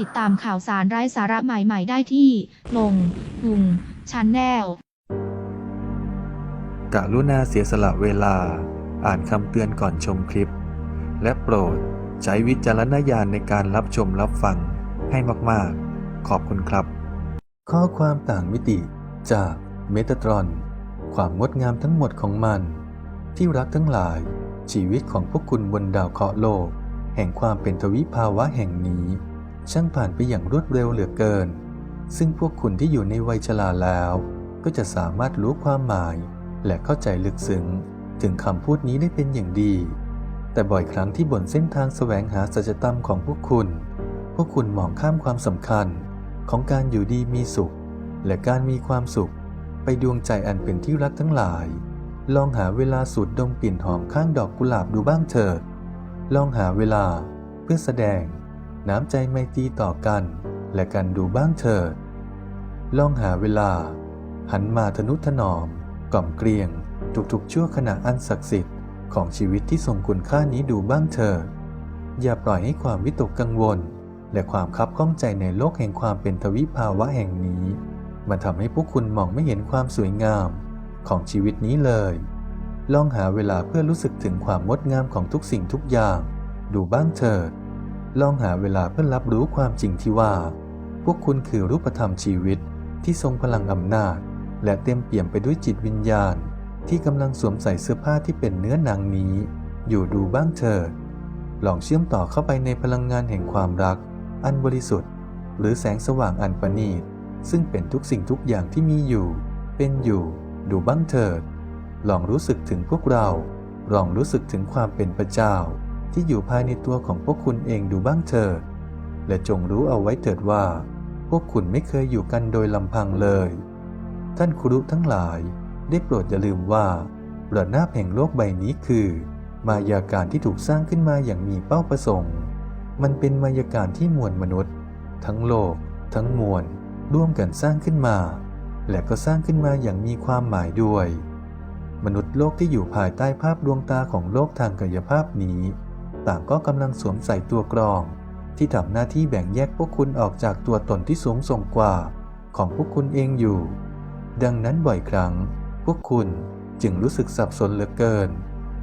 ติดตามข่าวสารไร้สาระใหม่ ๆ ได้ที่ ลงพุงชันแนลกรุณาเสียสละเวลา อ่านคำเตือนก่อนชมคลิป และโปรดใช้วิจารณญาณในการรับชมรับฟังให้มาก ๆ ขอบคุณครับ ข้อความต่างมิติจากเมตาตรอน ความงดงามทั้งหมดของมัน ที่รักทั้งหลาย ชีวิตของพวกคุณบนดาวเคราะห์โลก แห่งความเป็นทวิภาวะแห่งนี้ ช่างผ่านไปอย่างรวดเร็วเหลือเกิน ซึ่งพวกคุณที่อยู่ในวัยชราแล้ว ก็จะสามารถรู้ความหมาย และเข้าใจลึกซึ้งถึงคำพูดนี้ได้เป็นอย่างดี แต่บ่อยครั้งที่บนเส้นทางแสวงหาสัจธรรมของพวกคุณ พวกคุณมองข้ามความสำคัญของการอยู่ดีมีสุข และการมีความสุข ไปดวงใจอันเป็นที่รักทั้งหลาย ลองหาเวลาสูดดมกลิ่นหอมข้างดอกกุหลาบดูบ้างเถิด ลองหาเวลาเพื่อแสดง น้ำใจไมตรีต่อกัน และกันดูบ้างเถิด ลองหาเวลา หันมาทนุถนอม กล่อมเกลียง ทุกๆชั่วขณะอันศักดิ์สิทธิ์ของชีวิตที่ทรงคุณค่านี้ดูบ้างเถิด อย่าปล่อยให้ความวิตกกังวล และความคับข้องใจในโลกแห่งความเป็นทวิภาวะแห่งนี้ มันทำให้พวกคุณมองไม่เห็นความสวยงามของชีวิตนี้เลย ลองหาเวลาเพื่อรู้สึกถึงความงดงามของทุกสิ่งทุกอย่าง ดูบ้างเถิด ลองหาเวลาเพื่อรับรู้ความจริงที่ว่า พวกคุณคือรูปธรรมชีวิตที่ทรงพลังอำนาจ และเต็มเปี่ยมไปด้วยจิตวิญญาณ ที่กำลังสวมใส่เสื้อผ้าที่เป็นเนื้อหนังนี้ อยู่ดูบ้างเถิดลองเชื่อมต่อเข้าไปในพลังงานแห่งความรัก อันบริสุทธิ์ หรือแสงสว่างอันประณีตซึ่งเป็นทุกสิ่งทุกอย่างที่มีอยู่ เป็นอยู่ ดูบ้างเถิด ลองรู้สึกถึงพวกเรา ลองรู้สึกถึงความเป็นพระเจ้า ที่อยู่ภายในตัวของพวกคุณเองดูบ้างเถิด และจงรู้เอาไว้เถิดว่า พวกคุณไม่เคยอยู่กันโดยลำพังเลย ท่านครุทั้งหลาย ได้โปรดอย่าลืมว่าระนาบแห่งโลกใบนี้คือ มายาการที่ถูกสร้างขึ้นมาอย่างมีเป้าประสงค์ มันเป็นมายาการที่มวลมนุษย์ ทั้งโลก ทั้งมวลร่วมกันสร้างขึ้นมา และก็สร้างขึ้นมาอย่างมีความหมายด้วย มนุษย์โลกที่อยู่ภายใต้ภาพดวงตาของโลกทางกายภาพนี้ ต่างก็กำลังสวมใส่ตัวกรอง ที่ทำหน้าที่แบ่งแยกพวกคุณออกจากตัวตนที่สูงส่งกว่า ของพวกคุณเองอยู่ ดังนั้นบ่อยครั้ง พวกคุณจึงรู้สึกสับสนเหลือเกิน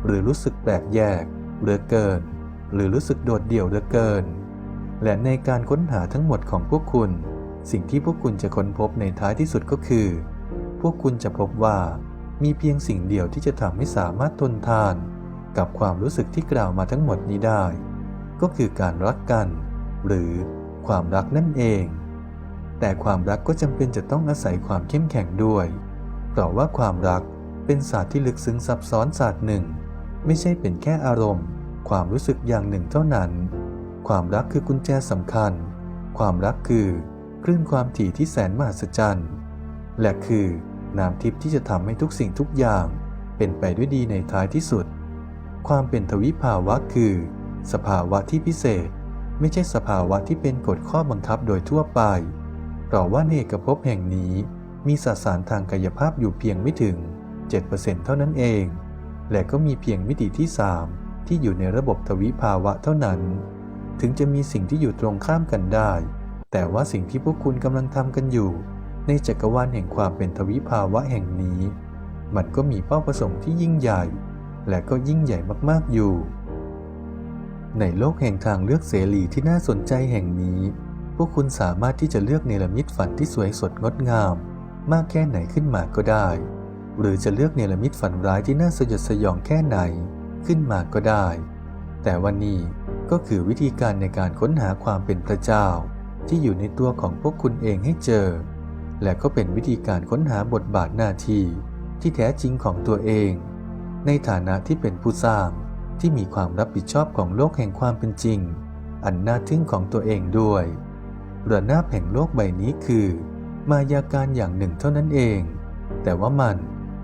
หรือรู้สึกแปลกแยกเหลือเกิน หรือรู้สึกโดดเดี่ยวเหลือเกิน และในการค้นหาทั้งหมดของพวกคุณ สิ่งที่พวกคุณจะค้นพบในท้ายที่สุดก็คือ พวกคุณจะพบว่ามีเพียงสิ่งเดียวที่จะทำให้สามารถทนทาน กับความรู้สึกที่กล่าวมาทั้งหมดนี้ได้ ก็คือการรักกัน หรือความรักนั่นเอง แต่ความรักก็จำเป็นจะต้องอาศัยความเข้มแข็งด้วย เพราะว่าความรักเป็นศาสตร์ที่ลึกซึ้งซับซ้อนศาสตร์หนึ่ง ไม่ใช่เป็นแค่อารมณ์ ความรู้สึกอย่างหนึ่งเท่านั้น ความรักคือกุญแจสำคัญ ความรักคือคลื่นความถี่ที่แสนมหัศจรรย์ และคือน้ำทิพย์ที่จะทำให้ทุกสิ่งทุกอย่าง เป็นไปด้วยดีในท้ายที่สุด ความเป็นทวิภาวะคือ สภาวะที่พิเศษ ไม่ใช่สภาวะที่เป็นกฎข้อบังคับโดยทั่วไปเพราะว่าในกภพแห่งนี้มีสสารทางกายภาพอยู่เพียงไม่ถึง 7%เท่านั้นเอง และก็มีเพียงมิติที่ 3 ที่อยู่ในระบบทวิภาวะเท่านั้น ถึงจะมีสิ่งที่อยู่ตรงข้ามกันได้ แต่ว่าสิ่งที่พวกคุณกำลังทำกันอยู่ ในจักรวาลแห่งความเป็นทวิภาวะแห่งนี้ มันก็มีเป้าประสงค์ที่ยิ่งใหญ่ และก็ยิ่งใหญ่มากๆอยู่ ในโลกแห่งทางเลือกเสรีที่น่าสนใจแห่งนี้ พวกคุณสามารถที่จะเลือกเนรมิตฝันที่สวยสดงดงาม มากแค่ไหนขึ้นมาก็ได้ หรือจะเลือกเนรมิตฝันร้ายที่น่าสยดสยองแค่ไหนขึ้นมาก็ได้ แต่วันนี้ก็คือวิธีการในการค้นหาความเป็นพระเจ้า ที่อยู่ในตัวของพวกคุณเองให้เจอ และก็เป็นวิธีการค้นหาบทบาทหน้าที่ที่แท้จริงของตัวเอง ในฐานะที่เป็นผู้สร้างที่มีความรับผิดชอบของโลกแห่งความเป็นจริง อันน่าทึ่งของตัวเองด้วยระนาบแห่งโลกใบนี้คือ มายาการอย่างหนึ่งเท่านั้นเอง แต่ว่ามัน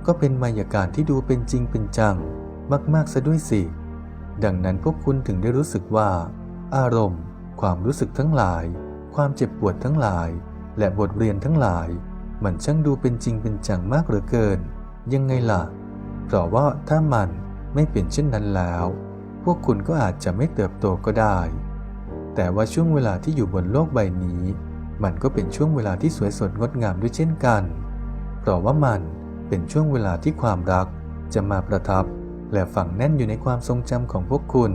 ก็เป็นมายาการที่ดูเป็นจริงเป็นจัง มากๆซะด้วยสิ ดังนั้นพวกคุณถึงได้รู้สึกว่า อารมณ์ ความรู้สึกทั้งหลาย ความเจ็บปวดทั้งหลาย และบทเรียนทั้งหลาย มันช่างดูเป็นจริงเป็นจังมากเหลือเกิน ยังไงล่ะ เพราะว่าถ้ามันไม่เป็นเช่นนั้นแล้ว พวกคุณก็อาจจะไม่เติบโตก็ได้ แต่ว่าช่วงเวลาที่อยู่บนโลกใบนี้ มันก็เป็นช่วงเวลาที่สวยสดงดงามด้วยเช่นกัน เพราะว่ามันเป็นช่วงเวลาที่ความรักจะมาประทับ และฝังแน่นอยู่ในความทรงจำของพวกคุณ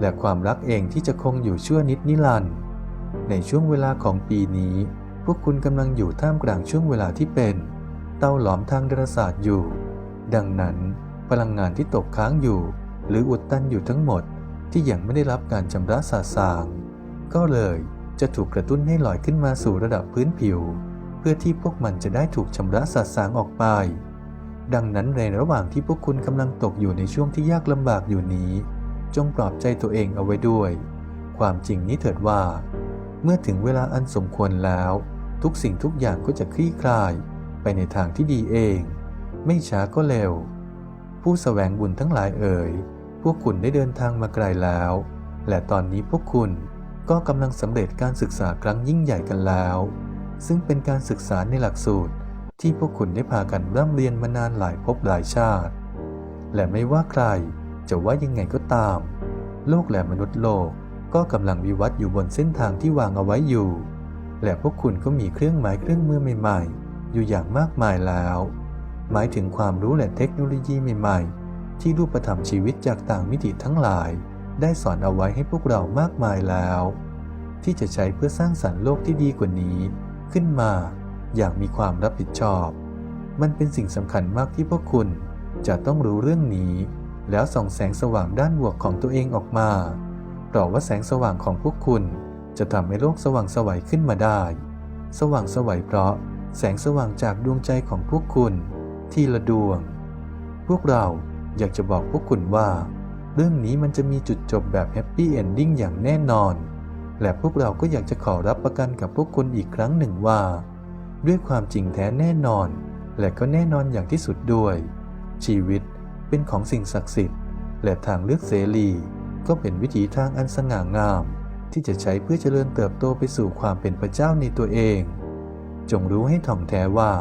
และความรักเองที่จะคงอยู่ชั่วนิดนิรันดร์ในช่วงเวลาของปีนี้ พวกคุณกำลังอยู่ท่ามกลางช่วงเวลาที่เป็น เต้าหลอมทางดาราศาสตร์อยู่ ดังนั้นพลังงานที่ตกค้างอยู่ หรืออุดตันอยู่ทั้งหมดที่ยังไม่ได้รับการชำระสาสาง ก็เลยจะถูกกระตุ้นให้ลอยขึ้นมาสู่ระดับพื้นผิว เพื่อที่พวกมันจะได้ถูกชำระสาสางออกไป ดังนั้นในระหว่างที่พวกคุณกำลังตกอยู่ในช่วงที่ยากลำบากอยู่นี้ จงปลอบใจตัวเองเอาไว้ด้วย ความจริงนี้เถิดว่า เมื่อถึงเวลาอันสมควรแล้ว ทุกสิ่งทุกอย่างก็จะคลี่คลาย ไปในทางที่ดีเอง ไม่ช้าก็เร็ว ผู้สแสวงบุญทั้งหลายเอ่ย พวกคุณได้เดินทางมาไกลแล้ว และตอนนี้พวกคุณก็กำลังสำเร็จการศึกษาครั้งยิ่งใหญ่กันแล้ว ซึ่งเป็นการศึกษาในหลักสูตรที่พวกคุณได้พากันร่ำเรียนมานานหลายภพหลายชาติ และไม่ว่าใครจะว่ายังไงก็ตาม โลกและมนุษย์โลกก็กำลังวิวัฒน์อยู่บนเส้นทางที่วางเอาไว้อยู่ และพวกคุณก็มีเครื่องหมายเครื่องมือใหม่ ๆ อยู่อย่างมากมายแล้ว หมายถึงความรู้และเทคโนโลยีใหม่ ๆ ที่รูปธรรมชีวิตจากต่างมิติทั้งหลาย ได้สอนเอาไว้ให้พวกเรามากมายแล้ว ที่จะใช้เพื่อสร้างสรรค์โลกที่ดีกว่านี้ ขึ้นมาอย่างมีความรับผิดชอบ มันเป็นสิ่งสำคัญมากที่พวกคุณจะต้องรู้เรื่องนี้ แล้วส่องแสงสว่างด้านบวกของตัวเองออกมาเพราะว่าแสงสว่างของพวกคุณจะทำให้โลกสว่างสวัยขึ้นมาได้ สว่างสวัยเพราะแสงสว่างจากดวงใจของพวกคุณ ที่ละดวง พวกเราอยากจะบอกพวกคุณว่า เรื่องนี้มันจะมีจุดจบแบบแฮปปี้เอนดิ้งอย่างแน่นอน และพวกเราก็อยากจะขอรับประกันกับพวกคุณอีกครั้งหนึ่งว่า ด้วยความจริงแท้แน่นอน และก็แน่นอนอย่างที่สุดด้วย ชีวิตเป็นของสิ่งศักดิ์สิทธิ์ และทางเลือกเสรี ก็เป็นวิถีทางอันสง่างาม ที่จะใช้เพื่อเจริญเติบโตไปสู่ความเป็นพระเจ้าในตัวเอง จงรู้ให้ถ่องแท้ว่า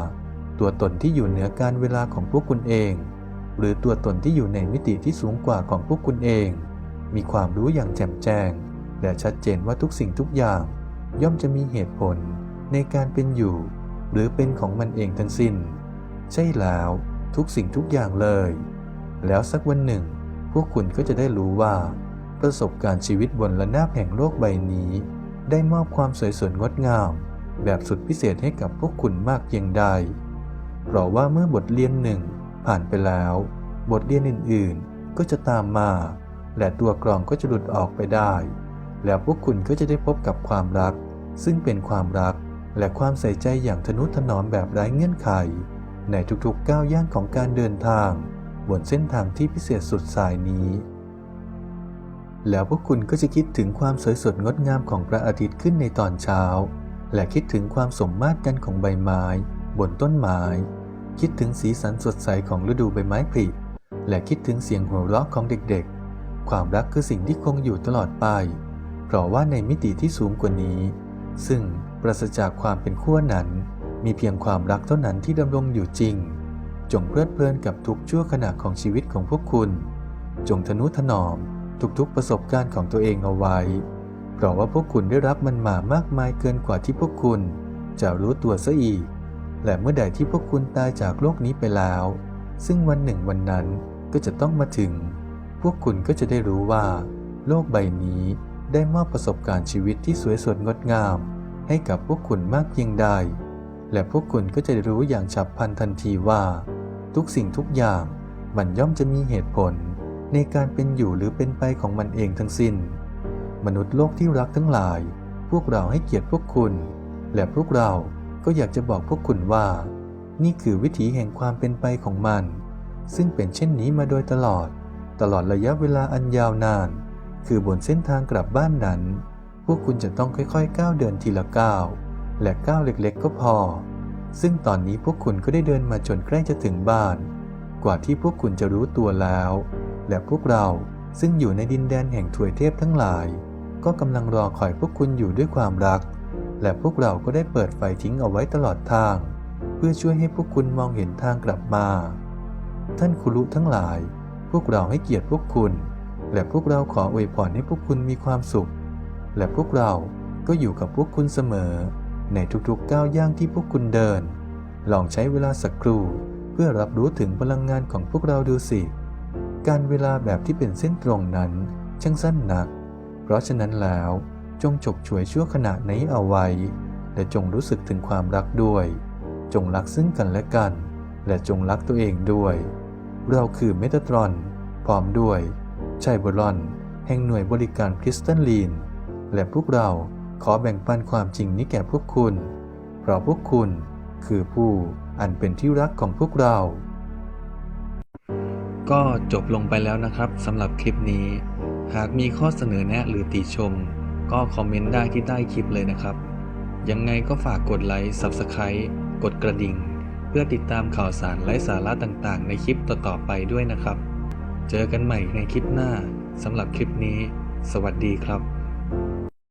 ตัวตนที่อยู่เหนือการเวลาของพวกคุณเอง หรือตัวตนที่อยู่ในมิติที่สูงกว่าของพวกคุณเอง มีความรู้อย่างแจ่มแจ้ง และชัดเจนว่าทุกสิ่งทุกอย่าง ย่อมจะมีเหตุผลในการเป็นอยู่ หรือเป็นของมันเองทั้งสิ้น ใช่แล้วทุกสิ่งทุกอย่างเลย แล้วสักวันหนึ่ง พวกคุณก็จะได้รู้ว่า ประสบการณ์ชีวิตบนระนาบแห่งโลกใบนี้ ได้มอบความสวยสดงดงาม แบบสุดพิเศษให้กับพวกคุณมากเพียงใด เพราะว่าเมื่อบทเรียนหนึ่งผ่านไปแล้ว บทเรียนอื่นๆ ก็จะตามมา และตัวกรองก็จะหลุดออกไปได้ แล้วพวกคุณก็จะได้พบกับความรัก ซึ่งเป็นความรักและความใส่ใจอย่างทนุถนอมแบบไร้เงื่อนไข ในทุกๆก้าวย่างของการเดินทาง บนเส้นทางที่พิเศษสุดสายนี้ แล้วพวกคุณก็จะคิดถึงความสวยสดงดงามของพระอาทิตย์ขึ้นในตอนเช้า และคิดถึงความสมมาตรกันของใบไม้ บนต้นไม้ คิดถึงสีสันสดใสของฤดูใบไม้ผลิและคิดถึงเสียงหัวเราะของเด็กๆ ความรักคือสิ่งที่คงอยู่ตลอดไป เพราะว่าในมิติที่สูงกว่านี้ ซึ่งปราศจากความเป็นขั้วนั้น มีเพียงความรักเท่านั้นที่ดำรงอยู่จริง จงเพลิดเพลินกับทุกชั่วขณะของชีวิตของพวกคุณ จงทนุถนอมทุกๆประสบการณ์ของตัวเองเอาไว้ เพราะว่าพวกคุณได้รับมันมามากมายเกินกว่าที่พวกคุณ จะรู้ตัวซะอีก และเมื่อใดที่พวกคุณตายจากโลกนี้ไปแล้ว ซึ่งวันหนึ่งวันนั้นก็จะต้องมาถึง พวกคุณก็จะได้รู้ว่า โลกใบนี้ได้มอบประสบการณ์ชีวิตที่สวยสดงดงาม ให้กับพวกคุณมากเพียงใด และพวกคุณก็จะรู้อย่างฉับพลันทันทีว่า ทุกสิ่งทุกอย่างมันย่อมจะมีเหตุผล ในการเป็นอยู่หรือเป็นไปของมันเองทั้งสิ้น มนุษย์โลกที่รักทั้งหลาย พวกเราให้เกียรติพวกคุณ และพวกเรา ก็อยากจะบอกพวกคุณว่า นี่คือวิถีแห่งความเป็นไปของมัน ซึ่งเป็นเช่นนี้มาโดยตลอด ตลอดระยะเวลาอันยาวนาน คือบนเส้นทางกลับบ้านนั้น พวกคุณจะต้องค่อยๆก้าวเดินทีละก้าวและก้าวเล็กๆ ก็พอ ซึ่งตอนนี้พวกคุณก็ได้เดินมาจนใกล้จะถึงบ้าน กว่าที่พวกคุณจะรู้ตัวแล้ว และพวกเราซึ่งอยู่ในดินแดนแห่งถวยเทพทั้งหลาย ก็กำลังรอคอยพวกคุณอยู่ด้วยความรัก และพวกเราก็ได้เปิดไฟทิ้งเอาไว้ตลอดทาง เพื่อช่วยให้พวกคุณมองเห็นทางกลับมา ท่านคุรุทั้งหลาย พวกเราให้เกียรติพวกคุณ และพวกเราขออวยพรให้พวกคุณมีความสุข และพวกเราก็อยู่กับพวกคุณเสมอ ในทุกๆก้าวย่างที่พวกคุณเดิน ลองใช้เวลาสักครู่เพื่อรับรู้ถึงพลังงานของพวกเราดูสิ การเวลาแบบที่เป็นเส้นตรงนั้นช่างสั้นนัก เพราะฉะนั้นแล้ว จงฉกฉวยชั่วขณะนี้เอาไว้ และจงรู้สึกถึงความรักด้วย จงรักซึ่งกันและกัน และจงรักตัวเองด้วย เราคือเมตาตรอน พร้อมด้วยชัยบรอน แห่งหน่วยบริการคริสตันลีน และพวกเราขอแบ่งปันความจริงนี้แก่พวกคุณ เพราะพวกคุณคือผู้อันเป็นที่รักของพวกเรา ก็จบลงไปแล้วนะครับสำหรับคลิปนี้ หากมีข้อเสนอแนะหรือติชม ก็คอมเมนต์ได้ที่ใต้คลิปเลยนะครับ ยังไงก็ฝากกดไลค์ Subscribe กดกระดิ่ง เพื่อติดตามข่าวสารไร้สาระต่างๆ ในคลิปต่อๆไปด้วยนะครับ เจอกันใหม่ในคลิปหน้าสำหรับคลิปนี้ สวัสดีครับ